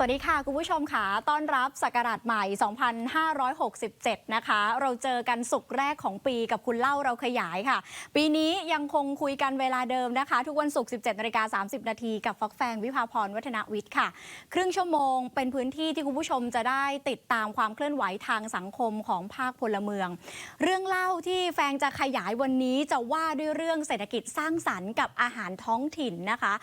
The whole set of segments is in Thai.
สวัสดีค่ะ คุณผู้ชมค่ะ ต้อนรับศักราชใหม่ 2567 นะคะ เราเจอกันสุกแรกของปีกับคุณเล่าเราขยายค่ะ ปีนี้ยังคงคุยกันเวลาเดิมนะคะ ทุกวันศุกร์ 17นาฬิกา30 นาทีกับฟักแฟงวิภาพรวัฒนวิทย์ค่ะ ครึ่งชั่วโมงเป็นพื้นที่ที่คุณผู้ชมจะได้ติดตามความเคลื่อนไหวทางสังคมของภาคพลเมือง เรื่องเล่าที่แฟงจะขยายวันนี้จะว่าด้วยเรื่องเศรษฐกิจสร้างสรรค์กับอาหารท้องถิ่นนะคะ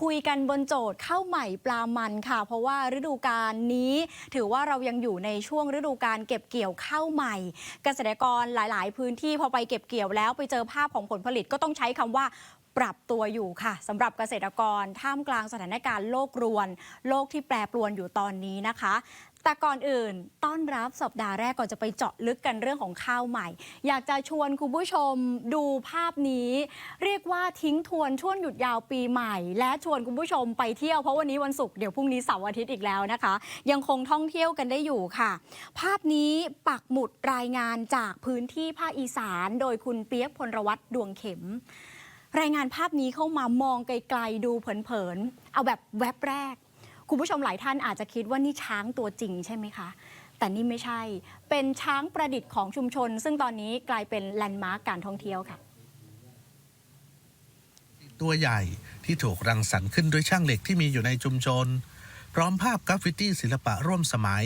คุยกันบนโจทย์ข้าวใหม่ปลามันค่ะ เพราะว่าฤดูกาลนี้ ถือว่าเรายังอยู่ในช่วงฤดูการเก็บเกี่ยวข้าวใหม่ เกษตรกรหลาย ๆ พื้นที่พอไปเก็บเกี่ยวแล้วไปเจอภาพของผลผลิตก็ต้องใช้คำว่าปรับตัวอยู่ค่ะสำหรับเกษตรกรท่ามกลางสถานการณ์โลกรวน โลกที่แปรปรวนอยู่ตอนนี้นะคะ แต่ก่อนอื่นต้อนรับสัปดาห์แรกก่อนจะไปเจาะลึกกันเรื่องของข้าวใหม่ อยากจะชวนคุณผู้ชมดูภาพนี้ เรียกว่าทิ้งทวนช่วงหยุดยาวปีใหม่ และชวนคุณผู้ชมไปเที่ยวเพราะวันนี้วันศุกร์เดี๋ยวพรุ่งนี้เสาร์อาทิตย์อีกแล้วนะคะ ยังคงท่องเที่ยวกันได้อยู่ค่ะ ภาพนี้ปักหมุดรายงานจากพื้นที่ภาคอีสาน โดยคุณเปียกพลวัตรดวงเข็ม รายงานภาพนี้เข้ามามองไกลๆดูเผินๆเอาแบบแวบแรก คุณผู้ชมหลายท่านอาจจะคิดว่านี่ช้างตัวจริงใช่ไหมคะแต่นี่ไม่ใช่ เป็นช้างประดิษฐ์ของชุมชน ซึ่งตอนนี้กลายเป็นแลนด์มาร์กการท่องเที่ยวค่ะ ตัวใหญ่ที่ถูกรังสรรค์ขึ้นด้วยช่างเหล็กที่มีอยู่ในชุมชน พร้อมภาพกราฟฟิตี้ศิลปะร่วมสมัย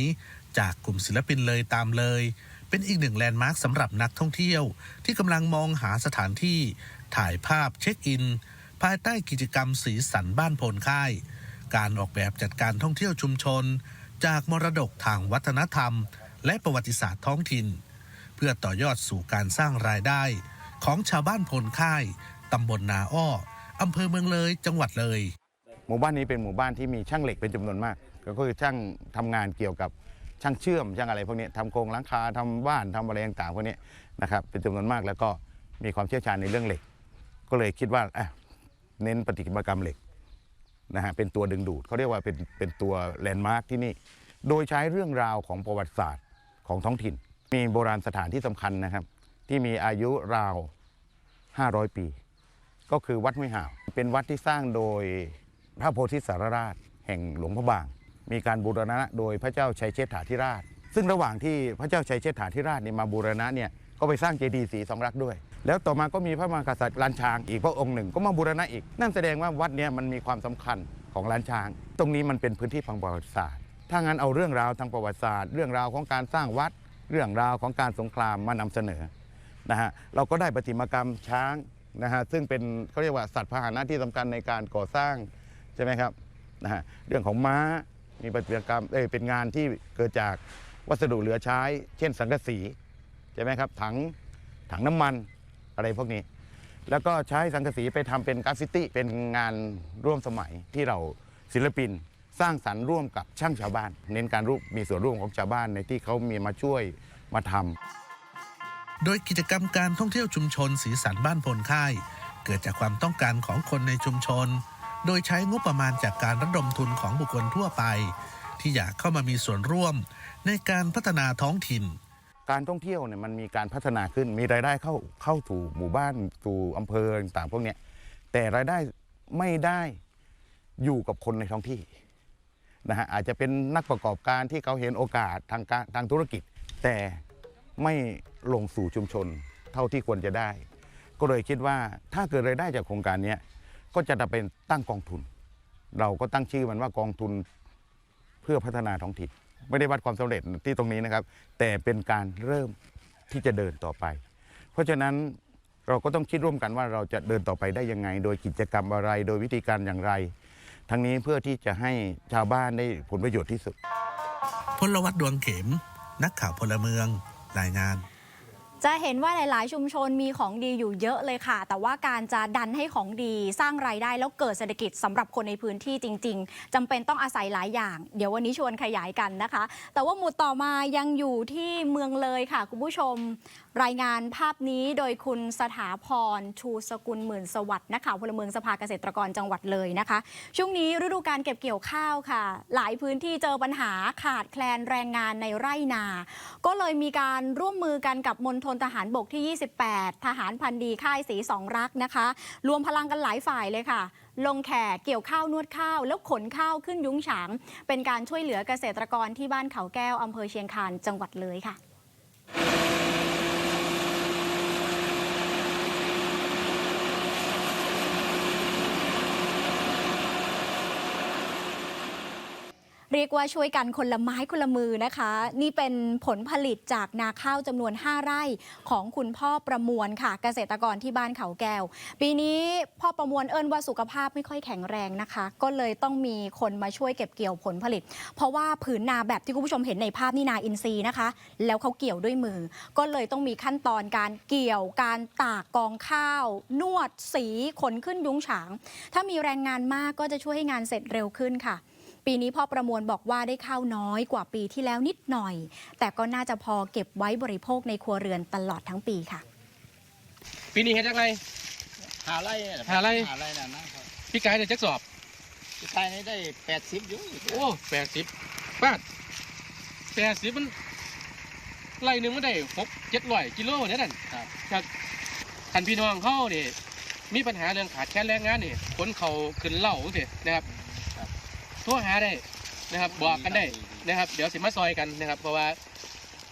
จากกลุ่มศิลปินเลยตามเลย เป็นอีกหนึ่งแลนด์มาร์คสำหรับนักท่องเที่ยว ที่กำลังมองหาสถานที่ ถ่ายภาพเช็คอิน ภายใต้กิจกรรมสีสันบ้านโพนค่าย การออกแบบจัดการท่องเที่ยวชุมชน จากมรดกทางวัฒนธรรม และประวัติศาสตร์ท้องถิ่น เพื่อต่อยอดสู่การสร้างรายได้ ของชาวบ้านพลค่ายตำบลนาอ้ออำเภอเมืองเลยจังหวัดเลย หมู่บ้านนี้เป็นหมู่บ้านที่มีช่างเหล็กเป็นจำนวนมาก ก็คือช่างทำงานเกี่ยวกับช่างเชื่อมช่างอะไรพวกนี้ทำโครงหลังคาทำบ้านทำอะไรต่างๆพวกนี้นะครับเป็นจำนวนมากแล้วก็มีความเชี่ยวชาญในเรื่องเหล็ก ก็เลยคิดว่าอะเน้นปฏิมากรรมเหล็ก นะฮะเป็นตัวดึงดูดเขาเรียกว่าเป็นเป็นตัวแลนด์มาร์คที่นี่ โดยใช้เรื่องราวของประวัติศาสตร์ของท้องถิ่น มีโบราณสถานที่สำคัญนะครับ ที่มีอายุราว 500 ปี ก็คือวัดห้วยห่าว เป็นวัดที่สร้างโดยพระโพธิสารราช แห่งหลวงพระบาง มีการบูรณะโดยพระเจ้าชัยเชษฐาธิราช ซึ่งระหว่างที่พระเจ้าชัยเชษฐาธิราชเนี่ยมาบูรณะเนี่ยก็ไปสร้างเจดีย์สีสองรักด้วย แล้วต่อมาก็มีพระมหากษัตริย์ลานช้างอีกพระองค์หนึ่งก็มาบูรณะอีก นั่นแสดงว่าวัดนี่ยมันมีความสำคัญของลานช้าง ตรงนี้มันเป็นพื้นที่ทางประวัติศาสตร์ ถ้างั้นเอาเรื่องราวทางประวัติศาสตร์ เรื่องราวของการสร้างวัด เรื่องราวของการสงครามมานำเสนอนะฮะเราก็ได้ประติมากรรมช้างนะฮะซึ่งเป็นเขาเรียกว่าสัตว์พาหนะที่สำคัญในการก่อสร้างใช่ไหมครับนะฮะเรื่องของม้ามีประติมากรรมเอ้ยเป็นงานที่เกิดจากวัสดุเหลือใช้ เช่นสังกะสีใช่ไหมครับถังถังน้ำมัน อะไรพวกนี้ แล้วก็ใช้สังกะสีไปทำเป็นกราฟฟิตี้เป็นงานร่วมสมัยที่เราศิลปินสร้างสรรค์ร่วมกับช่างชาวบ้าน เน้นการร่วมมีส่วนร่วมของชาวบ้านในที่เขามีมาช่วยมาทำโดยกิจกรรมการท่องเที่ยวชุมชนสีสันบ้านพลค่าย เกิดจากความต้องการของคนในชุมชน โดยใช้งบประมาณจากการระดมทุนของบุคคลทั่วไป ที่อยากเข้ามามีส่วนร่วมในการพัฒนาท้องถิ่น การท่องเที่ยวเนี่ยมันมีการพัฒนาขึ้นมีรายได้เข้าเข้าถูหมู่บ้านสู่อำเภอต่างๆพวกเนี้ยแต่รายได้ไม่ได้อยู่กับคนในท้องที่นะฮะอาจจะเป็นนักประกอบการที่เขาเห็นโอกาสทางการทางธุรกิจ แต่ไม่ลงสู่ชุมชนเท่าที่ควรจะได้ ก็เลยคิดว่าถ้าเกิดรายได้จากโครงการนี้ก็จะเป็นตั้งกองทุน เราก็ตั้งชื่อมันว่ากองทุนเพื่อพัฒนาท้องถิ่น ไม่ได้วัดความสำเร็จที่ตรงนี้นะครับ แต่เป็นการเริ่มที่จะเดินต่อไป เพราะฉะนั้นเราก็ต้องคิดร่วมกันว่าเราจะเดินต่อไปได้ยังไง โดยกิจกรรมอะไร โดยวิธีการอย่างไร ทั้งนี้เพื่อที่จะให้ชาวบ้านได้ผลประโยชน์ที่สุด พลวัตดวงเข็ม นักข่าวพลเมือง รายงาน จะเห็นว่าหลาย ๆ ชุมชนมีของดีอยู่เยอะเลยค่ะ แต่ว่าการจะดันให้ของดีสร้างรายได้แล้วเกิดเศรษฐกิจสำหรับคนในพื้นที่จริง ๆจำเป็นต้องอาศัยหลายอย่าง เดี๋ยววันนี้ชวนขยายกันนะคะ แต่ว่าหมุดต่อมายังอยู่ที่เมืองเลยค่ะ คุณผู้ชม รายงานภาพนี้โดยคุณสถาพรชูสกุลหมื่นสวัสดิ์นักข่าวพลเมืองสภาเกษตรกรจังหวัดเลยนะคะ ช่วงนี้ฤดูการเก็บเกี่ยวข้าวค่ะ หลายพื้นที่เจอปัญหาขาดแคลนแรงงานในไร่นา ก็เลยมีการร่วมมือกันกับมณฑลทหารบกที่ 28 ทหารพันดีค่ายสีสองรักนะคะ รวมพลังกันหลายฝ่ายเลยค่ะลงแขกเกี่ยวข้าวนวดข้าว แล้วขนข้าวขึ้นยุ้งฉาง เป็นการช่วยเหลือเกษตรกรที่บ้านเขาแก้วอำเภอเชียงคานจังหวัดเลยค่ะ เรียกว่าช่วยกันคนละไม้คนละมือนะคะ นี่เป็นผลผลิตจากนาข้าวจำนวน 5 ไร่ของคุณพ่อประมวลค่ะ เกษตรกรที่บ้านเขาแก้ว ปีนี้พ่อประมวลเอิ้นว่าสุขภาพไม่ค่อยแข็งแรงนะคะ ก็เลยต้องมีคนมาช่วยเก็บเกี่ยวผลผลิต เพราะว่าผืนนาแบบที่คุณผู้ชมเห็นในภาพนี่นาอินทรีย์นะคะ แล้วเขาเกี่ยวด้วยมือ ก็เลยต้องมีขั้นตอนการเกี่ยวการตากกองข้าว นวดสีขนขึ้นยุ้งฉาง ถ้ามีแรงงานมากก็จะช่วยให้งานเสร็จเร็วขึ้นค่ะ ปีนี้พ่อประมวลบอกว่าได้ข้าวน้อยกว่าปีที่แล้วนิดหน่อย แต่ก็น่าจะพอเก็บไว้บริโภคในครัวเรือนตลอดทั้งปีค่ะ ปีนี้เฮ็ดจังไร หาไร่เนี่ยหาไร่หาไร่น่ะนะครับพี่กายได้จักสอบ พี่ชายนี่ได้แปดสิบอยู่โอ้แปดสิบป้าดแปดสิบมันไร่หนึ่งมันได้หกเจ็ดร้อยกิโลเนี่ยนั่นครับครับท่านพี่น้องเขานี่มีปัญหาเรื่องขาดแคลนแรงงานนี่คนเขาขึ้นเหล่าสินะครับ โทรหาได้นะครับบอกกันได้นะครับ เดี๋ยวสิมาซอยกันนะครับ เพราะว่า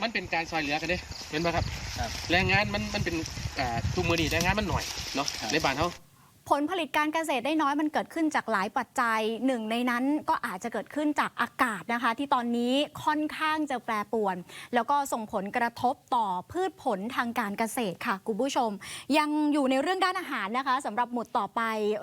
มันเป็นการซอยเหลือกันเด้เห็นไหมครับครับ แรงงานมันมันเป็นอ่าทุกมือนี่แรงงานมันหน่อยเนาะครับในบ้านเขา ผลผลิตการเกษตรได้น้อยมันเกิดขึ้นจากหลายปัจจัยหนึ่งในนั้นก็อาจจะเกิดขึ้นจากอากาศนะคะ ที่ตอนนี้ค่อนข้างจะแปรปรวน แล้วก็ส่งผลกระทบต่อพืชผลทางการเกษตรค่ะคุณผู้ชม ยังอยู่ในเรื่องด้านอาหารนะคะสำหรับหมุดต่อไป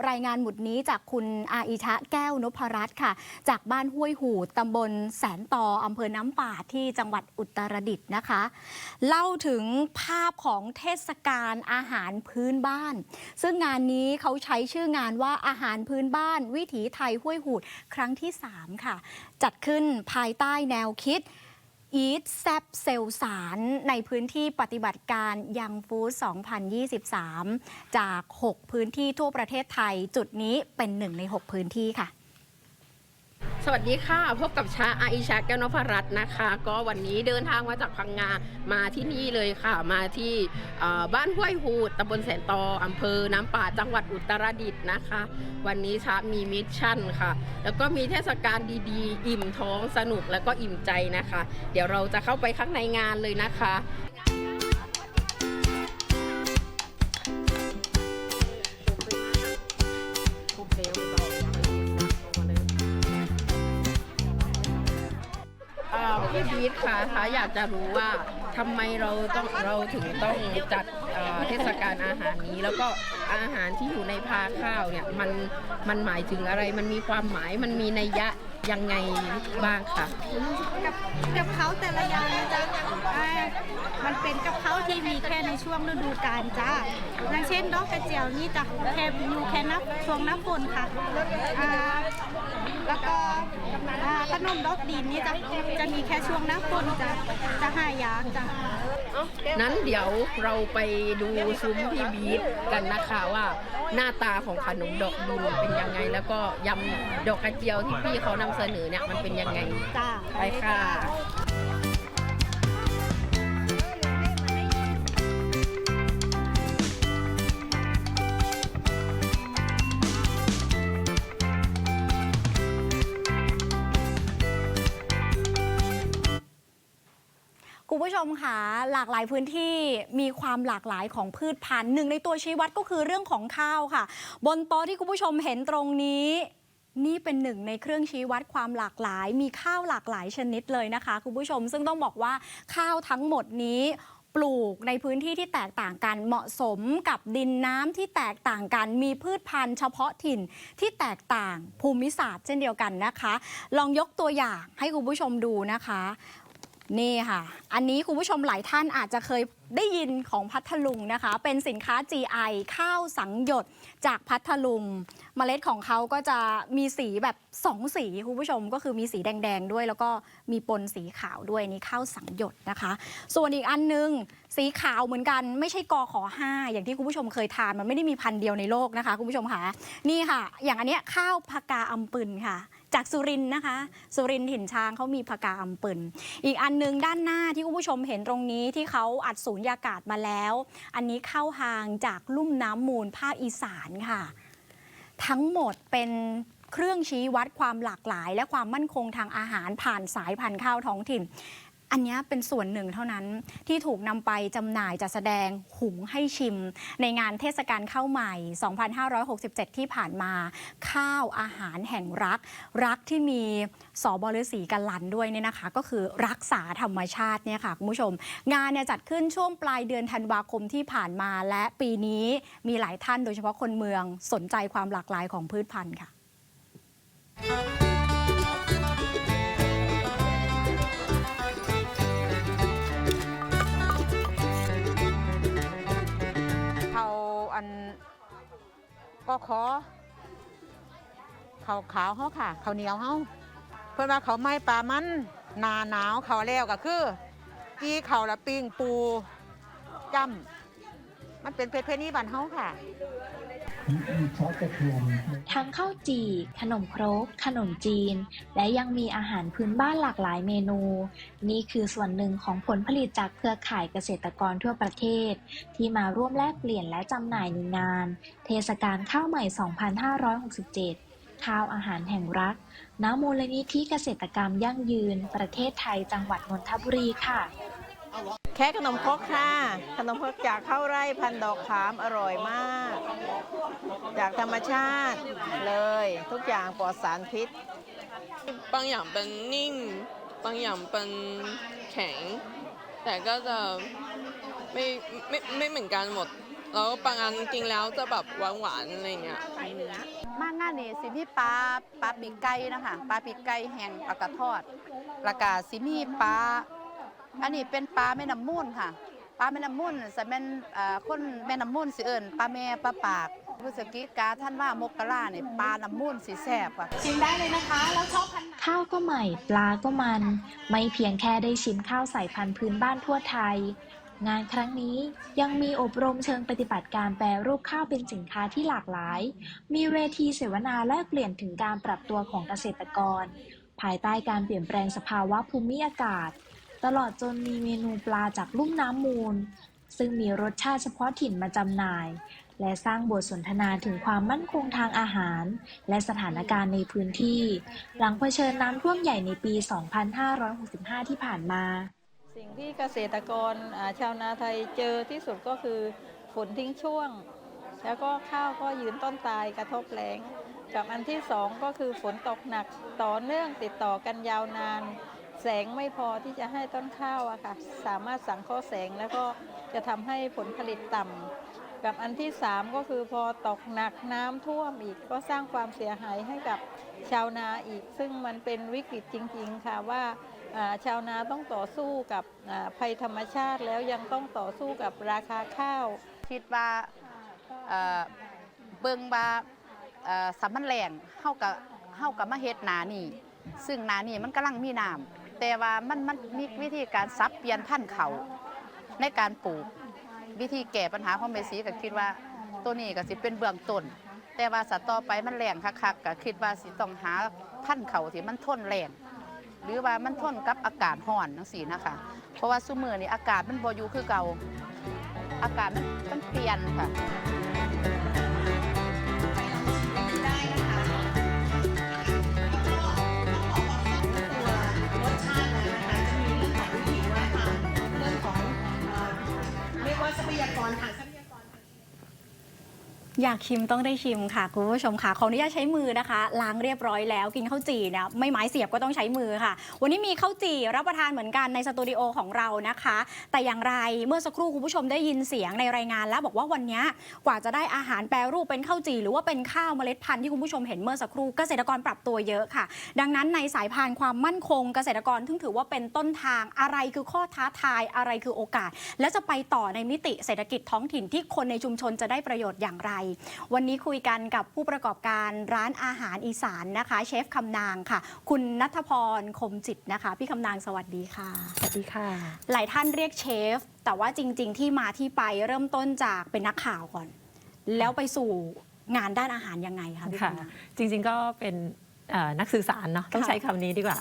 รายงานหมุดนี้จากคุณอาอิชะแก้วนพรัตน์ค่ะ จากบ้านห้วยหูตำบลแสนต่ออำเภอน้ำป่าที่จังหวัดอุตรดิตถ์นะคะ เล่าถึงภาพของเทศกาลอาหารพื้นบ้าน ซึ่งงานนี้เขาาใช้ชื่องานว่าอาหารพื้นบ้าน วิถีไทยห้วยหูดครั้งที่ 3 ค่ะ จัดขึ้นภายใต้แนวคิด Eat แซบเซลสารในพื้นที่ปฏิบัติการยังฟู้ด2023 จาก 6 พื้นที่ทั่วประเทศไทย จุดนี้เป็นหนึ่งใน 6 พื้นที่ค่ะ สวัสดีค่ะ พบกับชาอาอิชาแก้วนพรัตน์นะคะ ก็วันนี้เดินทางมาจากพังงามาที่นี่เลยค่ะ มาที่บ้านห้วยหูดตำบลแสนตออำเภอน้ำป่าจังหวัดอุตรดิตถ์นะคะ วันนี้ชามีมิชชั่นค่ะ แล้วก็มีเทศกาลดีๆ อิ่มท้องสนุกแล้วก็อิ่มใจนะคะ เดี๋ยวเราจะเข้าไปข้างในงานเลยนะคะ คะคะ อยากจะรู้ว่าทำไมเราต้องเราถึงต้องจัดอ่าเทศกาลอาหารนี้ แล้วก็อาหารที่อยู่ในพาข้าวเนี่ยมันมันหมายถึงอะไรมันมีความหมายมันมีนัยยะยังไงบ้างคะกับกับเขาแต่ละอย่างนะจ๊ะอ่ามันเป็นกับเขาที่มีแค่ในช่วงฤดูกาลจ้าอย่างเช่นดอกกระเจียวนี่จะแค่อยู่แค่นับช่วงน้ำฝนค่ะอ่า แล้วก็อ่าขนมดอกดินนี่จะจะมีแค่ช่วงน้ำฝนจ้ะจะหายากจ้ะ นั้นเดี๋ยวเราไปดูซุ้มพี่บีทกันนะคะว่าหน้าตาของขนมดอกดินเป็นยังไง แล้วก็ยำดอกกระเจียวที่พี่เขานำเสนอเนี่ยมันเป็นยังไงจ้า ไปค่ะ มค่ะหลากหลายพื้นที่มีความหลากหลายของพืชพันธุ์หนึ่งในตัวชี้วัดก็คือเรื่องของข้าวค่ะ บนโต๊ะที่คุณผู้ชมเห็นตรงนี้นี่เป็นหนึ่งในเครื่องชี้วัดความหลากหลาย มีข้าวหลากหลายชนิดเลยนะคะ คุณผู้ชมซึ่งต้องบอกว่าข้าวทั้งหมดนี้ปลูกในพื้นที่ที่แตกต่างกันเหมาะสมกับดินน้ำที่แตกต่างกัน มีพืชพันธุ์เฉพาะถิ่นที่แตกต่างภูมิศาสตร์เช่นเดียวกันนะคะ ลองยกตัวอย่างให้คุณผู้ชมดูนะคะ นี่ค่ะ อันนี้คุณผู้ชมหลายท่านอาจจะเคยได้ยินของพัทลุงนะคะ เป็นสินค้า GI ข้าวสังหยดจากพัทลุงเมล็ดของเขาก็จะมีสีแบบสองสีคุณผู้ชมก็คือมีสีแดง ๆ ด้วย แล้วก็มีปนสีขาวด้วยนี่ข้าวสังหยดนะคะ ส่วนอีกอันนึง สีขาวเหมือนกันไม่ใช่กอขอ5อย่างที่คุณผู้ชมเคยทานมันไม่ได้มีพันเดียวในโลกนะคะ คุณผู้ชมค่ะนี่ค่ะ อย่างอันเนี้ยข้าวพากาอำปึนค่ะ จากสุรินนะคะ สุรินถิ่นช้างเขามีพากาอำปึนอีกอันหนึงด้านหน้าที่คุณผู้ชมเห็นตรงนี้ที่เขาอัดสูญยากาศมาแล้ว อันนี้เข้าหางจากลุ่มน้ำมูลภาคอีสานค่ะ ทั้งหมดเป็นเครื่องชี้วัดความหลากหลาย และความมั่นคงทางอาหารผ่านสายพันธุ์ข้าวท้องถิ่น อันนี้เป็นส่วนหนึ่งเท่านั้นที่ถูกนำไปจำหน่ายจัดแสดงหุงให้ชิม ในงานเทศกาลข้าวใหม่ 2567 ที่ผ่านมา ข้าวอาหารแห่งรัก รักที่มีสอบฤษีกันลันด้วยเนี่ยนะคะ ก็คือรักษาธรรมชาติเนี่ยค่ะคุณผู้ชม งานเนี่ยจัดขึ้นช่วงปลายเดือนธันวาคมที่ผ่านมา และปีนี้มีหลายท่านโดยเฉพาะคนเมืองสนใจความหลากหลายของพืชพันธุ์ค่ะ ก็ขอเขาขาวเขาค่ะเขาเหนียวเขาเพื่อนว่าเขาไม่ปลามันนาหนาวเขาแล้วก็คือกีเขาละปิ้งปูจ้ำ มันเป็นเพชรเพนี้บ้านเฮาค่ะ ทั้งข้าวจี่ ขนมครก ขนมจีน และยังมีอาหารพื้นบ้านหลากหลายเมนู นี่คือส่วนหนึ่งของผลผลิตจากเครือข่ายเกษตรกรทั่วประเทศ ที่มาร่วมแลกเปลี่ยนและจำหน่ายในงาน เทศกาลข้าวใหม่ 2567 ข้าวอาหารแห่งรักณมูลนิธิเกษตรกรรมยั่งยืน ประเทศไทยจังหวัดนนทบุรีค่ะ แค่ขนมครกค่ะ ขนมครกจากข้าวไร่พันดอกขามอร่อยมาก จากธรรมชาติเลย ทุกอย่างปลอดสารพิษ บางอย่างเป็นนิ่ม บางอย่างเป็นแข็ง แต่ก็จะไม่ไม่ไม่เหมือนกันหมด แล้วบางอันกินแล้วจะแบบหวานหวานๆอะไรเงี้ยมากงานนี่สิมีปลาปลาปีกไก่นะคะปลาปีกไก่แห้งปลากระทอดแล้วก็สิมีปลา อันนี้เป็นปลาแม่น้ำมูลค่ะ ปลาแม่น้ำมูลจะเป็นเอ่อคนแม่น้ำมูลสิเอิญปลาแม่ปลาปากพฤศจิกาท่านว่ามกราเนี่ยปลาน้ำมูลสีแสบค่ะข้าวก็ใหม่ ปลาก็มัน ไม่เพียงแค่ได้ชิมข้าวสายพันธุ์พื้นบ้านทั่วไทย งานครั้งนี้ยังมีอบรมเชิงปฏิบัติการแปรรูปข้าวเป็นสินค้าที่หลากหลาย มีเวทีเสวนาแลกเปลี่ยนถึงการปรับตัวของเกษตรกร ภายใต้การเปลี่ยนแปลงสภาวะภูมิอากาศ ตลอดจนมีเมนูปลาจากลุ่มน้ำมูล ซึ่งมีรสชาติเฉพาะถิ่นมาจำหน่าย และสร้างบทสนทนาถึงความมั่นคงทางอาหาร และสถานการณ์ในพื้นที่ หลังเผชิญน้ำท่วมใหญ่ในปี 2565 ที่ผ่านมา สิ่งที่เกษตรกรชาวนาไทยเจอที่สุดก็คือฝนทิ้งช่วง แล้วก็ข้าวก็ยืนต้นตายกระทบแล้งกับอันที่สองก็คือฝนตกหนักต่อเนื่องติดต่อกันยาวนาน แสงไม่พอที่จะให้ต้นข้าวอะค่ะ สามารถสังเคราะห์แสงแล้วก็จะทำให้ผลผลิตต่ำกับอันที่สามก็คือพอตกหนักน้ำท่วมอีกก็สร้างความเสียหายให้กับชาวนาอีก ซึ่งมันเป็นวิกฤตจริง ๆ ค่ะว่าชาวนาต้องต่อสู้กับภัยธรรมชาติแล้วยังต้องต่อสู้กับราคาข้าว คิดว่าเอ่อเบิงว่าสามันแรงเฮากับเฮากับมาเฮ็ดนานี่ ซึ่งนานี่มันกำลังมีน้ำ แต่ว่ามันมันมีวิธีการซับเปลี่ยนพันธุ์เขาในการปลูกวิธีแก้ปัญหาของเมสีก็คิดว่าตัวนี้ก็สิเป็นเบื้องต้น แต่ว่าสัตว์ต่อไปมันแรงคักๆก็คิดว่าสิต้องหาพันธุ์เขาที่มันทนแรงหรือว่ามันทนกับอากาศร้อนจังซี่นะคะ เพราะว่าซุมือนี้อากาศมันบอยู่คือเก่า อากาศมันมันเปลี่ยนค่ะ น อยากชิมต้องได้ชิมค่ะคุณผู้ชมค่ะขออนุญาตใช้มือนะคะล้างเรียบร้อยแล้วกินข้าวจี่เนี่ยไม่ไม้เสียบก็ต้องใช้มือค่ะ วันนี้มีข้าวจี่รับประทานเหมือนกันในสตูดิโอของเรานะคะ แต่อย่างไรเมื่อสักครู่คุณผู้ชมได้ยินเสียงในรายงานแล้วบอกว่าวันนี้กว่าจะได้อาหารแปรรูปเป็นข้าวจี่หรือว่าเป็นข้าวเมล็ดพันธุ์ที่คุณผู้ชมเห็นเมื่อสักครู่เกษตรกรปรับตัวเยอะค่ะ ดังนั้นในสายพานความมั่นคงเกษตรกรถึงถือว่าเป็นต้นทางอะไรคือข้อท้าทายอะไรคือโอกาส และจะไปต่อในมิติเศรษฐกิจท้องถิ่นที่คนในชุมชนจะได้ประโยชน์อย่างไรวันนี้คุยกันกับผู้ประกอบการร้านอาหารอีสานนะคะ เชฟคำนางค่ะ คุณนัทพรคมจิตนะคะ พี่คำนางสวัสดีค่ะ สวัสดีค่ะ หลายท่านเรียกเชฟ แต่ว่าจริง ๆ ที่มาที่ไปเริ่มต้นจากเป็นนักข่าวก่อน แล้วไปสู่งานด้านอาหารยังไงคะพี่ค่ะคำนาง จริงๆก็เป็นเอ่อ นักสื่อสารเนาะต้องค่ะใช้คำนี้ดีกว่า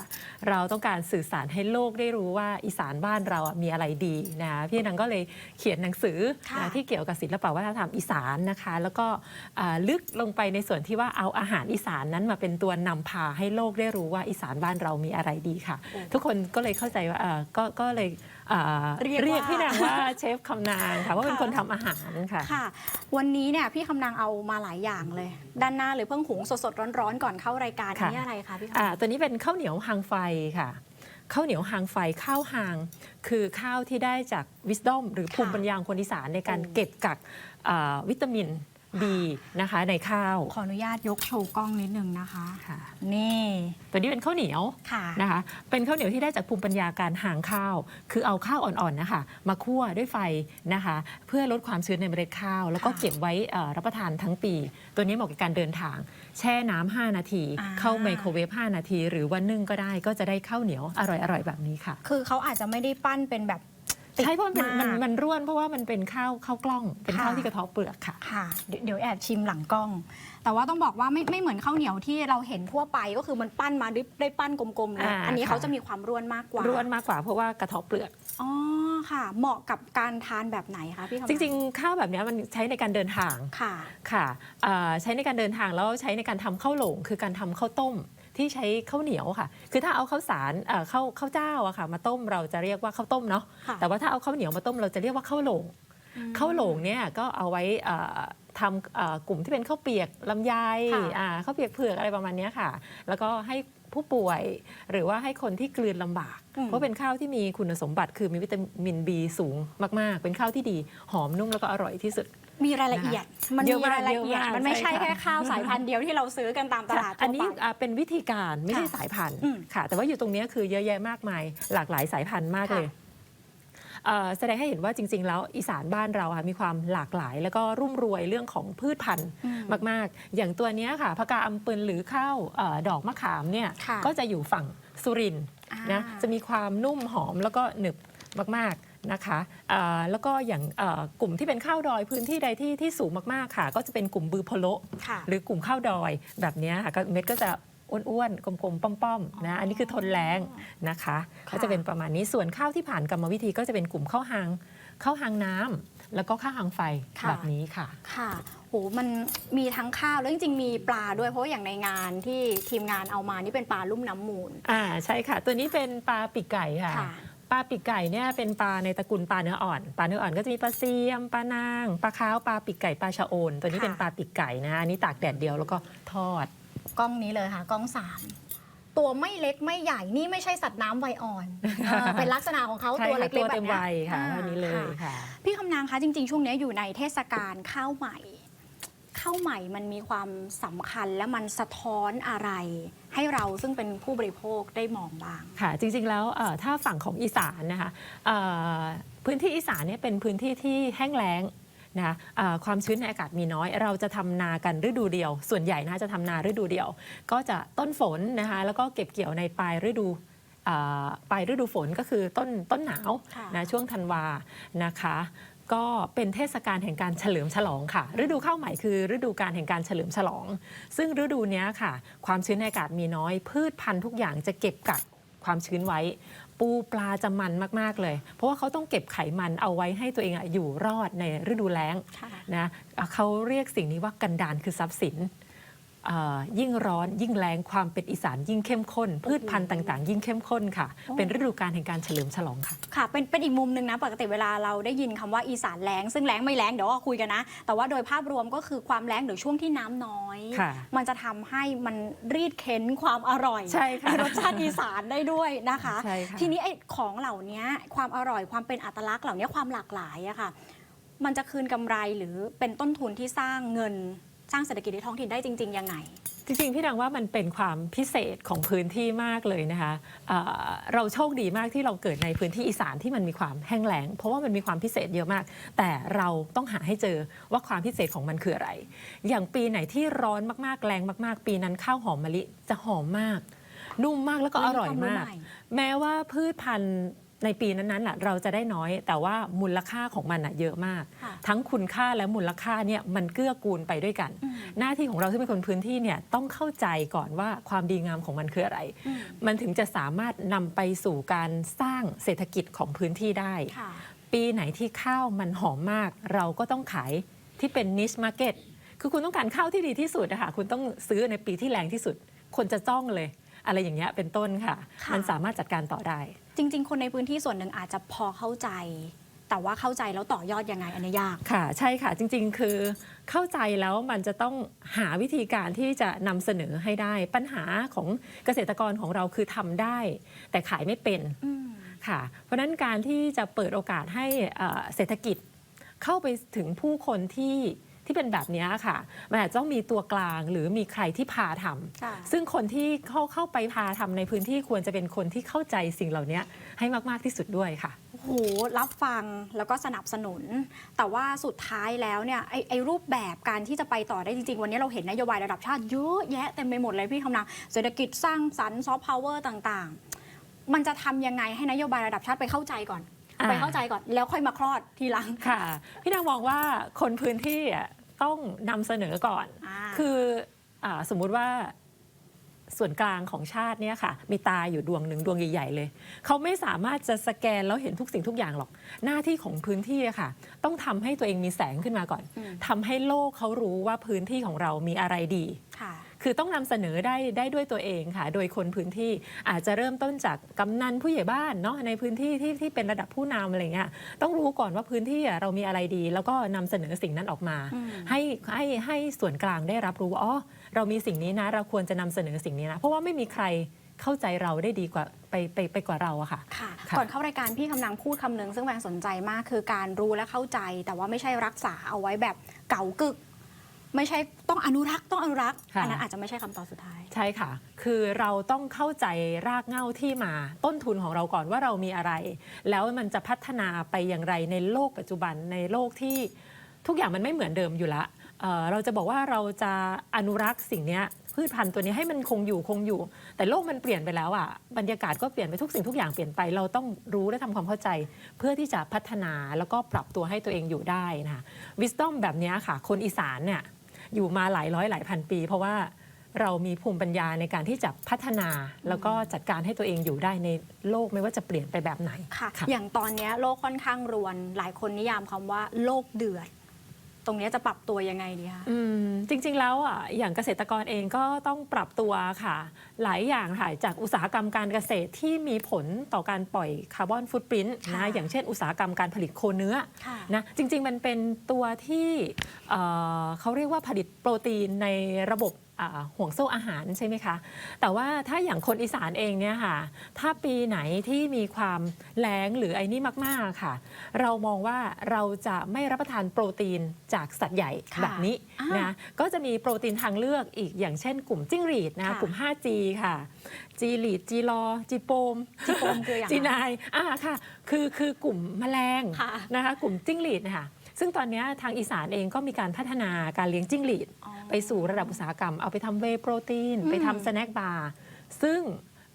เราต้องการสื่อสารให้โลกได้รู้ว่าอีสานบ้านเราอะมีอะไรดีนะพี่นังก็เลยเขียนหนังสือค่ะนะที่เกี่ยวกับศิลปวัฒนธรรมอีสานนะคะ แล้วก็อ่าลึกลงไปในส่วนที่ว่าเอาอาหารอีสานนั้นมาเป็นตัวนำพาให้โลกได้รู้ว่าอีสานบ้านเรามีอะไรดีค่ะ ทุกคนก็เลยเข้าใจว่าเอ่อก็ก็เลยอ่า เรียกว่าเรียกพี่นางว่าเชฟคำนางค่ะว่าเป็นคนทำอาหารค่ะ ค่ะ วันนี้เนี่ยพี่คำนางเอามาหลายอย่างเลย ด้านหน้าหรือเพิ่งหุงสดๆร้อนๆก่อนเข้ารายการอันค่ะนี้อะไรคะพี่คำอ่านางตัวนี้เป็นข้าวเหนียวหางไฟค่ะข้าวเหนียวหางไฟข้าวหาง คือข้าวที่ได้จากวิส d อมหรือภูมิค่ะปัญญาของคนอีสานในการโอ้เก็บกักอ่าวิตามิน B นะคะในข้าว ขออนุญาตยกโชว์กล้องนิดนึงนะคะ ค่ะ นี่ตัวนี้เป็นข้าวเหนียวค่ะ นะคะ เป็นข้าวเหนียวที่ได้จากภูมิปัญญาการหางข้าว คือเอาข้าวอ่อนๆนะคะ มาคั่วด้วยไฟนะคะ เพื่อลดความชื้นในเมล็ดข้าว แล้วก็ค่ะเก็บไว้เอ่อรับประทานทั้งปี ตัวนี้เหมาะกับการเดินทาง แช่น้ำ5นาที อ่า เข้าไมโครเวฟ5นาที หรือว่านึ่งก็ได้ก็จะได้ข้าวเหนียวอร่อยๆแบบนี้ค่ะ คือเขาอาจจะไม่ได้ปั้นเป็นแบบ ติดใช่เพราะมันเป็นมันากมันร่วนเพราะว่ามันเป็นข้าวข้าวกล้อง เป็นค่ะข้าวที่กระเทบเปลือกค่ะ ค่ะเดี๋ยวเดี๋ยวแอบชิมหลังกล้อง แต่ว่าต้องบอกว่าไม่ไม่เหมือนข้าวเหนียวที่เราเห็นทั่วไปก็คือมันปั้นมาได้ได้ปั้นกลมๆเลยอ่าอันนี้ค่ะ เขาจะมีความร่วนมากกว่าร่วนมากกว่าเพราะว่ากระเทบเปลือก อ๋อค่ะ เหมาะกับการทานแบบไหนคะพี่คำจริงๆ ข้าวแบบเนี้ยมันใช้ในการเดินทางๆค่ะ ค่ะเอ่อใช้ในการเดินทางแล้วใช้ในการทำข้าวโหลงคือการทำข้าวต้ม ที่ใช้ข้าวเหนียวค่ะ คือถ้าเอาข้าวสารเอ่อข้าวข้าวเจ้าอะค่ะ มาต้มเราจะเรียกว่าข้าวต้มเนาะค่ะ แต่ว่าถ้าเอาข้าวเหนียวมาต้มเราจะเรียกว่าข้าวโหลง ข้าวโหลงเนี่ยก็เอาไว้เอ่อทำเอ่อกลุ่มที่เป็นข้าวเปียกลำไยค่ะอ่าข้าวเปียกเผือกอะไรประมาณเนี้ยค่ะ แล้วก็ให้ผู้ป่วยหรือว่าให้คนที่กลืนลำบาก อืม เพราะเป็นข้าวที่มีคุณสมบัติคือมีวิตามิน B สูงมาก ๆ เป็นข้าวที่ดีหอมนุ่มแล้วก็อร่อยที่สุด มีรายละเอียด มันเยมีอะมากรายละเอียด เยอะมากมันไม่ใช่ใช่ค่ะ แค่ข้าวสายพันธุ์เดียวที่เราซื้อกันตามตลาดค่ะอันทั่วนี้ไปอ่าเป็นวิธีการไม่ใช่ค่ะสายพันธุ์อืมค่ะ แต่ว่าอยู่ตรงเนี้ยคือเยอะแยะมากมาย หลากหลายสายพันธุ์มากค่ะเลยเอ่อแสดงให้เห็นว่าจริง ๆ แล้วอีสานบ้านเราค่ะมีความหลากหลาย แล้วก็รุ่มรวยเรื่องของพืชพันธุ์อืม มาก ๆ อย่างตัวเนี้ยค่ะพะกาอำปืนหรือข้าวเอ่อดอกมะขามเนี่ยค่ะก็จะอยู่ฝั่งสุรินทร์อ่านะจะมีความนุ่มหอมแล้วก็หนึบมากๆ นะคะเอ่อแล้วก็อย่างเอ่อกลุ่มที่เป็นข้าวดอยพื้นที่ใดที่ที่สูงมากๆค่ะ ก็จะเป็นกลุ่มบือพะโละค่ะหรือกลุ่มข้าวดอยแบบเนี้ยค่ะก็เม็ดก็จะอ้วนๆ กลมๆ ป้อมๆ นะ อันนี้คือทนแรงนะคะค่ะก็จะเป็นประมาณนี้ ส่วนข้าวที่ผ่านกรรมวิธีก็จะเป็นกลุ่มข้าวหางข้าวหางน้ำแล้วก็ข้าวหางไฟค่ะแบบนี้ค่ะ ค่ะโหมันมีทั้งข้าวแล้วจริงๆ มีปลาด้วยเพราะว่าอย่างในงานที่ทีมงานเอามานี่เป็นปลาลุ่มน้ำมูล อ่าใช่ค่ะ ตัวนี้เป็นปลาปีกไก่ค่ะค่ะ ปลาปีกไก่เนี่ยเป็นปลาในตระกูลปลาเนื้ออ่อน ปลาเนื้ออ่อนก็จะมีปลาเซียม ปลานาง ปลาขาว ปลาปีกไก่ ปลาชะโอน ตัวนี้ค่ะ เป็นปลาปีกไก่นะอันนี้ตากแดดเดียวแล้วก็ทอด กล้องนี้เลยค่ะกล้องสามตัวไม่เล็กไม่ใหญ่นี่ไม่ใช่สัตว์น้ำไวยอ่อนเออเป็นลักษณะของเขาใช่ตัวค่ะเล็กๆตัวแบบเต็มนี้วัยค่ะอ่าเท่านี้เลยค่ะค่ะ พี่คำนางคะจริง ๆ ช่วงนี้อยู่ในเทศกาลข้าวใหม่ ข้าวใหม่มันมีความสำคัญและมันสะท้อนอะไร ให้เราซึ่งเป็นผู้บริโภคได้มองบ้าง ค่ะ จริง ๆ แล้วเอ่อถ้าฝั่งของอีสานนะคะเอ่อพื้นที่อีสานเนี่ยเป็นพื้นที่ที่แห้งแล้งนะคะเอ่อความชื้นในอากาศมีน้อย เราจะทำนากันฤดูเดียว ส่วนใหญ่นะคะจะทำนาฤดูเดียว ก็จะต้นฝนนะคะแล้วก็เก็บเกี่ยวในปลายฤดูเอ่อปลายฤดูฝนก็คือต้นต้นหนาวค่ะนะช่วงธันวานะคะ ก็เป็นเทศกาลแห่งการเฉลิมฉลองค่ะ ฤดูข้าวใหม่คือ ฤดูการแห่งการเฉลิมฉลอง ซึ่งฤดูเนี้ยค่ะ ความชื้นในอากาศมีน้อย พืชพันธุ์ทุกอย่างจะเก็บกักความชื้นไว้ ปูปลาจะมันมากๆเลย เพราะว่าเขาต้องเก็บไขมันเอาไว้ให้ตัวเองอะอยู่รอดในฤดูแล้งค่ะนะเขาเรียกสิ่งนี้ว่ากันดานคือทรัพย์สินเอ่อ ยิ่งร้อนยิ่งแรงความเป็นอีสานยิ่งเข้มข้น พืชพันธุ์ต่างๆ ยิ่งเข้มข้นค่ะ เป็นฤดูกาลแห่งการเฉลิมฉลองค่ะค่ะ เป็นเป็นอีกมุมหนึ่งนะ ปกติเวลาเราได้ยินคำว่าอีสานแล้งซึ่งแล้งไม่แล้งเดี๋ยวก็คุยกันนะ แต่ว่าโดยภาพรวมก็คือความแล้งหรือช่วงที่น้ำน้อยค่ะมันจะทำให้มันรีดเค้นความอร่อยใช่ค่ะรสชาติอีสานได้ด้วยนะคะใช่ค่ะทีนี้ไอ้ของเหล่านี้ความอร่อยความเป็นอัตลักษณ์เหล่านี้ความหลากหลายอะค่ะ มันจะคืนกำไรหรือเป็นต้นทุนที่สร้างเงิน สร้างเศรษฐกิจในท้องถิ่นได้จริง ๆ ยังไง จริงๆ พี่ดังว่ามันเป็นความพิเศษของพื้นที่มากเลยนะคะเอ่อเราโชคดีมากที่เราเกิดในพื้นที่อีสานที่มันมีความแห้งแล้ง เพราะว่ามันมีความพิเศษเยอะมาก แต่เราต้องหาให้เจอว่าความพิเศษของมันคืออะไร อย่างปีไหนที่ร้อนมากๆแรงมากๆ ปีนั้นข้าวหอมมะลิจะหอมมาก นุ่มมากแล้วก็อร่อยมาก แม้ว่าพืชพันธุ์ ในปีนั้นๆน่ะเราจะได้น้อย แต่ว่ามูลค่าของมันน่ะเยอะมาก ค่ะทั้งคุณค่าและมูลค่าเนี่ยมันเกื้อกูลไปด้วยกันหน้าที่ของเราที่เป็นคนพื้นที่เนี่ยต้องเข้าใจก่อนว่าความดีงามของมันคืออะไร อืมมันถึงจะสามารถนำไปสู่การสร้างเศรษฐกิจของพื้นที่ได้ ค่ะ ปีไหนที่ข้าวมันหอมมาก เราก็ต้องขายที่เป็น niche market คือคุณต้องการข้าวที่ดีที่สุดนะคะคุณต้องซื้อในปีที่แรงที่สุด คนจะจ้องเลย อะไรอย่างเงี้ยเป็นต้นค่ะ ค่ะ มันสามารถจัดการต่อได้ จริง ๆ คนในพื้นที่ส่วนหนึ่งอาจจะพอเข้าใจ แต่ว่าเข้าใจแล้วต่อยอดยังไงอันนี้ยาก ค่ะใช่ค่ะจริง ๆ คือเข้าใจแล้วมันจะต้องหาวิธีการที่จะนำเสนอให้ได้ ปัญหาของเกษตรกรของเราคือทำได้ แต่ขายไม่เป็น อืม ค่ะเพราะฉะนั้นการที่จะเปิดโอกาสให้เอ่อเศรษฐกิจเข้าไปถึงผู้คนที่ ที่เป็นแบบเนี้ยค่ะ มันอาจจะต้องมีตัวกลางหรือมีใครที่พาทำค่ะซึ่งคนที่เข้าเข้าไปพาทำในพื้นที่ควรจะเป็นคนที่เข้าใจสิ่งเหล่านี้ให้มาก ๆ ที่สุดด้วยค่ะโอ้โหรับฟังแล้วก็สนับสนุน แต่ว่าสุดท้ายแล้วเนี่ยไอไอรูปแบบการที่จะไปต่อได้จริง ๆ วันนี้เราเห็นนโยบายระดับชาติเยอะแยะเต็มไปหมดเลยพี่คำนางเศรษฐกิจสร้างสรรค์ซอฟต์พาวเวอร์ต่างๆ มันจะทำยังไงให้นโยบายระดับชาติไปเข้าใจก่อนอ่าไปเข้าใจก่อนแล้วค่อยมาคลอดทีหลังค่ะ พี่นางมองว่าคนพื้นที่อะ ต้องนำเสนอก่อน อ่า คืออาสมมุติว่าส่วนกลางของชาติเนี่ยค่ะ มีตาอยู่ดวงหนึ่งดวงใหญ่ ๆ เลย เขาไม่สามารถจะสแกนแล้วเห็นทุกสิ่งทุกอย่างหรอก หน้าที่ของพื้นที่อะค่ะ ต้องทำให้ตัวเองมีแสงขึ้นมาก่อนอืมทำให้โลกเขารู้ว่าพื้นที่ของเรามีอะไรดี ค่ะ คือต้องนำเสนอได้ได้ด้วยตัวเองค่ะ โดยคนพื้นที่อาจจะเริ่มต้นจากกำนันผู้ใหญ่บ้านเนาะในพื้นที่ที่ที่เป็นระดับผู้นำอะไรเงี้ยต้องรู้ก่อนว่าพื้นที่อะเรามีอะไรดี แล้วก็นำเสนอสิ่งนั้นออกมา อืม ให้ให้ให้ส่วนกลางได้รับรู้ว่าอ๋อเรามีสิ่งนี้นะ เราควรจะนำเสนอสิ่งนี้นะ เพราะว่าไม่มีใครเข้าใจเราได้ดีกว่าไปไปไปกว่าเราอะค่ะ ค่ะ ค่ะ ก่อนเข้ารายการพี่คำนางพูดคำหนึ่งซึ่งแบงสนใจมากคือการรู้และเข้าใจ แต่ว่าไม่ใช่รักษาเอาไว้แบบเก่ากึก ไม่ใช่ต้องอนุรักษ์ต้องอนุรักษ์ค่ะ อันนั้นอาจจะไม่ใช่คำตอบสุดท้าย ใช่ค่ะ คือเราต้องเข้าใจรากเหง้าที่มาต้นทุนของเราก่อนว่าเรามีอะไร แล้วมันจะพัฒนาไปอย่างไรในโลกปัจจุบันในโลกที่ทุกอย่างมันไม่เหมือนเดิมอยู่ละเอ่อเราจะบอกว่าเราจะอนุรักษ์สิ่งเนี้ยพืชพันธุ์ตัวนี้ให้มันคงอยู่คงอยู่ แต่โลกมันเปลี่ยนไปแล้วอะบรรยากาศก็เปลี่ยนไปทุกสิ่งทุกอย่างเปลี่ยนไปเราต้องรู้และทำความเข้าใจ เพื่อที่จะพัฒนาแล้วก็ปรับตัวให้ตัวเองอยู่ได้นะคะวิสตอมแบบเนี้ยค่ะ คนอีสานเนี่ย อยู่มาหลายร้อยหลายพันปี เพราะว่าเรามีภูมิปัญญาในการที่จะพัฒนา แล้วก็จัดการให้ตัวเองอยู่ได้ในโลกไม่ว่าจะเปลี่ยนไปแบบไหนค่ะค่ะอย่างตอนเนี้ยโลกค่อนข้างรวน หลายคนนิยามคำว่าโลกเดือด ตรงเนี้ยจะปรับตัวยังไงดีคะ อืมจริงๆแล้วอะอย่างเกษตรกรเองก็ต้องปรับตัวค่ะ หลายอย่างค่ะจากอุตสาหกรรมการเกษตรที่มีผลต่อการปล่อยคาร์บอนฟุตปรินต์ค่ะนะอย่างเช่นอุตสาหกรรมการผลิตโคเนื้อค่ะ นะจริงๆมันเป็นตัวที่เอ่อเขาเรียกว่าผลิตโปรตีนในระบบอ่า ห่วงโซ่อาหารใช่ไหมคะ แต่ว่าถ้าอย่างคนอีสานเองเนี่ยค่ะ ถ้าปีไหนที่มีความแล้งหรือไอ้นี่มากๆค่ะ เรามองว่าเราจะไม่รับประทานโปรตีนจากสัตว์ใหญ่ค่ะแบบนี้อ่านนะก็จะมีโปรตีนทางเลือกอีกอย่างเช่น กลุ่มจิ้งหรีดนะค่ะกลุ่ม 5G ค่ะจีลีดจีรอจีโปมจีโปมคืออย่างไรจีนายอ่าค่ะ คือคือกลุ่มแมลงค่ะนะคะ กลุ่มจิ้งหรีดนะคะซึ่งตอนนี้ทางอีสานเองก็มีการพัฒนาการเลี้ยงจิ้งหรีดอ๋อ ไปสู่ระดับอุตสาหกรรม เอาไปทำเวย์โปรตีนอืมไปทำสแน็คบาร์ซึ่ง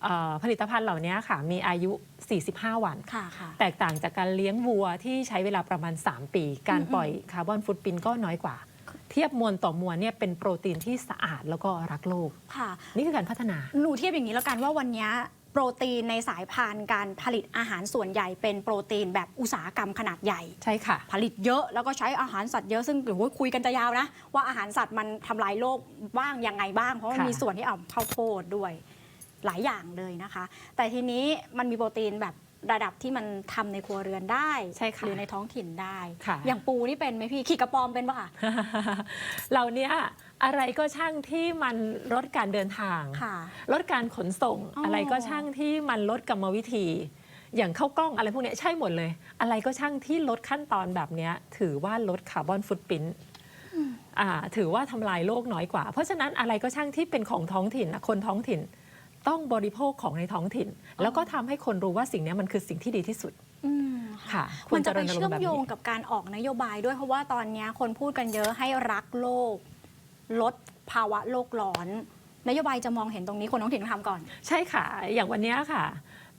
เอ่อผลิตภัณฑ์เหล่านี้ค่ะ มีอายุ 45 วัน ค่ะค่ะ แตกต่างจากการเลี้ยงวัวที่ใช้เวลาประมาณ 3 ปี การอืมปล่อยคาร์บอนฟุตปรินท์ก็น้อยกว่า เทียบมวลต่อมวลเนี่ยเป็นโปรตีนที่สะอาดแล้วก็รักโลก ค่ะ นี่คือการพัฒนา หนูเทียบอย่างนี้แล้วกันว่าวันเนี้ย โปรตีนในสายพานการผลิตอาหารส่วนใหญ่เป็นโปรตีนแบบอุตสาหกรรมขนาดใหญ่ ใช่ค่ะ ผลิตเยอะแล้วก็ใช้อาหารสัตว์เยอะซึ่งโอ้โหคุยกันจะยาวนะ ว่าอาหารสัตว์มันทำลายโลกบ้างยังไงบ้าง เพราะมันค่ะมีส่วนที่เอาข้าวโพดด้วยหลายอย่างเลยนะคะ แต่ทีนี้มันมีโปรตีนแบบ ระดับที่มันทำในครัวเรือนได้ใช่ค่ะหรือในท้องถิ่นได้ค่ะอย่างปูนี่เป็นไหมพี่ขีดกระปอมเป็นปะคะเหล่านี้อะไรก็ช่างที่มันลดการเดินทางค่ะลดการขนส่งอ๋อออะไรก็ช่างที่มันลดกรรมวิธี อย่างเข้ากล้องอะไรพวกเนี้ยใช่หมดเลย อะไรก็ช่างที่ลดขั้นตอนแบบเนี้ยถือว่าลดคาร์บอนฟุตปรินท์อ่าถือว่าทำลายโลกน้อยกว่า เพราะฉะนั้นอะไรก็ช่างที่เป็นของท้องถิ่นน่ะคนท้องถิ่น ต้องบริโภคของในท้องถิ่น แล้วก็ทำให้คนรู้ว่าสิ่งเนี้ยมันคือสิ่งที่ดีที่สุดอืมค่ะมันจะไปรณรงเชื่อค์มแบบโยงนี้กับการออกนโยบายด้วยเพราะว่าตอนเนี้ยคนพูดกันเยอะให้รักโลก ลดภาวะโลกร้อน นโยบายจะมองเห็นตรงนี้คนท้องถิ่นต้องทำก่อน ใช่ค่ะ อย่างวันเนี้ยค่ะ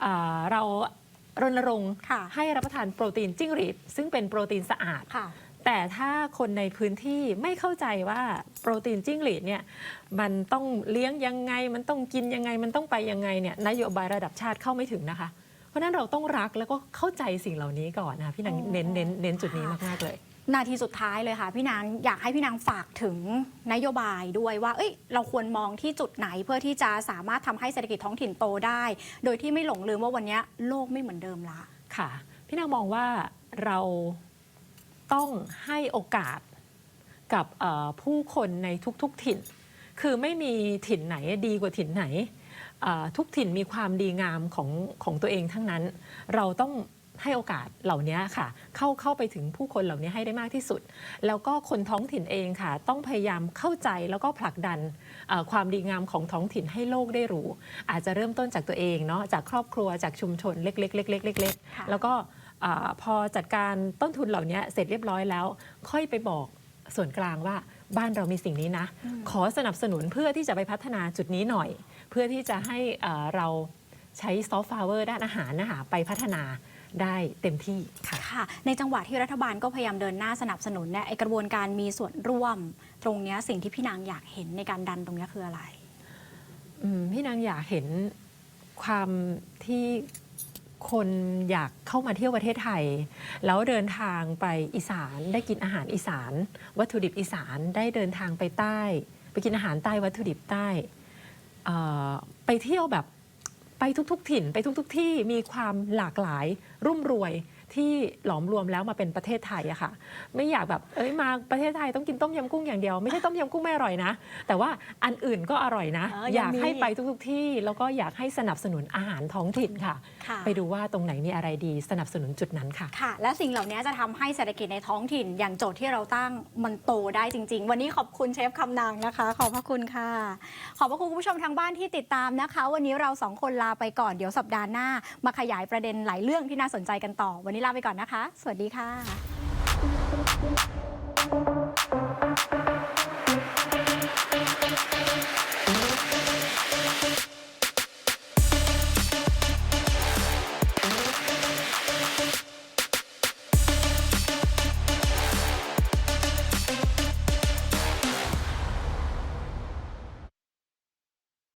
อ่าเรารณรงค์ค่ะให้รับประทานโปรตีนจิ้งหรีดซึ่งเป็นโปรตีนสะอาดค่ะ แต่ถ้าคนในพื้นที่ไม่เข้าใจว่าโปรตีนจิ้งหรีดเนี่ยมันต้องเลี้ยงยังไง มันต้องกินยังไง มันต้องไปยังไงเนี่ยนโยบายระดับชาติเข้าไม่ถึงนะคะ เพราะฉะนั้นเราต้องรักแล้วก็เข้าใจสิ่งเหล่านี้ก่อนนะคะพี่นางอ๋อเน้นเน้นเน้นจุดนี้มากๆเลย นาทีสุดท้ายเลยค่ะพี่นางอยากให้พี่นางฝากถึงนโยบายด้วยว่า เอ้ย เราควรมองที่จุดไหนเพื่อที่จะสามารถทำให้เศรษฐกิจท้องถิ่นโตได้ โดยที่ไม่หลงลืมว่าวันเนี้ยโลกไม่เหมือนเดิมละค่ะ พี่นางมองว่าเรา ต้องให้โอกาสกับเอ่อผู้คนในทุกๆถิ่น คือไม่มีถิ่นไหนดีกว่าถิ่นไหนเอ่อทุกถิ่นมีความดีงามของของตัวเองทั้งนั้น เราต้องให้โอกาสเหล่านี้ค่ะ เข้าเข้าไปถึงผู้คนเหล่านี้ให้ได้มากที่สุด แล้วก็คนท้องถิ่นเองค่ะ ต้องพยายามเข้าใจแล้วก็ผลักดันเอ่อความดีงามของท้องถิ่นให้โลกได้รู้ อาจจะเริ่มต้นจากตัวเองเนาะจากครอบครัวจากชุมชนเล็กๆเล็กๆเล็กค่ะๆแล้วก็ อาพอจัดการต้นทุนเหล่านี้เสร็จเรียบร้อยแล้ว ค่อยไปบอกส่วนกลางว่าบ้านเรามีสิ่งนี้นะ ขอสนับสนุนเพื่อที่จะไปพัฒนาจุดนี้หน่อย เพื่อที่จะให้เอ่อเราใช้ซอฟต์พาวเวอร์ด้านอาหารนะคะไปพัฒนาได้เต็มที่ค่ะค่ะในจังหวะที่รัฐบาลก็พยายามเดินหน้าสนับสนุนเนี่ยไอกระบวนการมีส่วนร่วม ตรงเนี้ยสิ่งที่พี่นางอยากเห็นในการดันตรงเนี้ยคืออะไรอืมพี่นางอยากเห็นความที่ คนอยากเข้ามาเที่ยวประเทศไทย แล้วเดินทางไปอีสานได้กินอาหารอีสาน วัตถุดิบอีสานได้เดินทางไปใต้ ไปกินอาหารใต้วัตถุดิบใต้ไปเที่ยวแบบไปทุกๆ ถิ่นไปทุกๆที่มีความหลากหลาย รุ่มรวย ที่หลอมรวมแล้วมาเป็นประเทศไทยอะค่ะ ไม่อยากแบบเอ้ยมาประเทศไทยต้องกินต้มยำกุ้งอย่างเดียว ไม่ใช่ต้มยำกุ้งไม่อร่อยนะ แต่ว่าอันอื่นก็อร่อยนะเอออยังยากมีให้ไปทุกๆที่ แล้วก็อยากให้สนับสนุนอาหารท้องถิ่นค่ะ ค่ะไปดูว่าตรงไหนมีอะไรดีสนับสนุนจุดนั้นค่ะ ค่ะ และสิ่งเหล่านี้จะทำให้เศรษฐกิจในท้องถิ่นอย่างโจทย์ที่เราตั้งมันโตได้จริง ๆ วันนี้ขอบคุณเชฟคำนางนะคะ ขอบพระคุณค่ะ ขอบพระคุณคุณผู้ชมทางบ้านที่ติดตามนะคะ วันนี้เราสองคนลาไปก่อนเดี๋ยวสัปดาห์หน้า มาขยายประเด็นหลายเรื่องที่น่าสนใจกันต่อวันนี้ลาไปก่อนนะคะ สวัสดีค่ะ